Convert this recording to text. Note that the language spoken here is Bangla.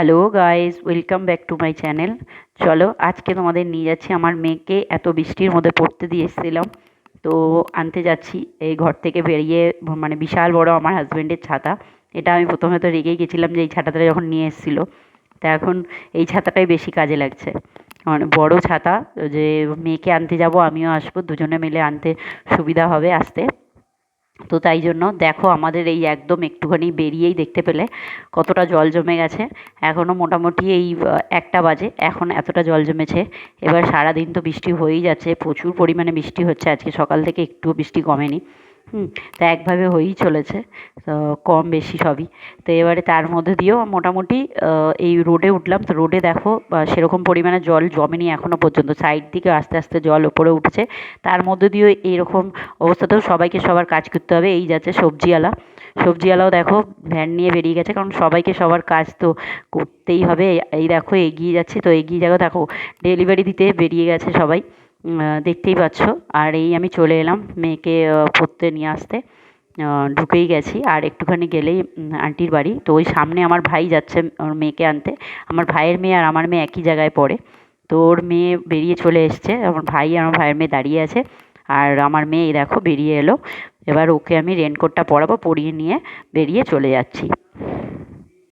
Hello guys welcome back to my channel চলো, আজকে তোমাদের নিয়ে যাচ্ছি আমার মেয়েকে এত বৃষ্টির মধ্যে পড়তে দিয়ে এসেছিলাম। তো আনতে যাচ্ছি, এই ঘর থেকে বেরিয়ে মানে বিশাল বড় আমার হাজব্যান্ডের ছাতা। এটা আমি প্রথমে তো রেগেই গেছিলাম যে এই ছাতাটা যখন নিয়ে এসেছিল। তা এখন এই ছাতাটাই বেশি কাজে লাগছে। মানে বড় ছাতা, যে মেয়েকে আনতে যাব, আমিও আসব, দুজনে মিলে আনতে সুবিধা হবে আসতে। তো তাই জন্য দেখো আমাদের এই একদম একটুখানি বেরিয়েই দেখতে পেলে কতটা জল জমে গেছে। এখনও মোটামুটি এই একটা বাজে, এখন এতটা জল জমেছে। এবার সারাদিন তো বৃষ্টি হয়েই যাচ্ছে, প্রচুর পরিমাণে বৃষ্টি হচ্ছে, আজকে সকাল থেকে একটুও বৃষ্টি কমেনি। হুম, তা একভাবে হয়েই চলেছে, তো কম বেশি সবই। তো এবারে তার মধ্যে দিয়েও মোটামুটি এই রোডে উঠলাম। তো রোডে দেখো সেরকম পরিমাণে জল জমেনি এখনও পর্যন্ত। সাইড দিকে আস্তে আস্তে জল ওপরে উঠছে। তার মধ্যে দিয়েও এইরকম অবস্থাতেও সবাইকে সবার কাজ করতে হবে। এই যাচ্ছে সবজিওয়ালা। সবজিওয়ালাও দেখো ভ্যান নিয়ে বেরিয়ে গেছে। কারণ সবাইকে সবার কাজ তো করতেই হবে। এই দেখো, এগিয়ে যাচ্ছে। তো এগিয়ে যাব দেখো ডেলিভারি দিতে বেরিয়ে গেছে সবাই। দেখতেই পাচ্ছ। আর এই আমি চলে এলাম মেয়েকে পড়তে নিয়ে আসতে। ঢুকেই গেছি। আর একটুখানি গেলেই আন্টির বাড়ি। তো ওই সামনে আমার ভাই যাচ্ছে, ওর মেয়েকে আনতে। আমার ভাইয়ের মেয়ে আর আমার মেয়ে একই জায়গায় পড়ে। তো ওর মেয়ে বেরিয়ে চলে এসছে। আমার ভাই আমার ভাইয়ের মেয়ে দাঁড়িয়ে আছে। আর আমার মেয়ে দেখো, বেরিয়ে এলো। এবার ওকে আমি রেনকোটটা পরাবো, পরিয়ে নিয়ে বেরিয়ে চলে যাচ্ছি।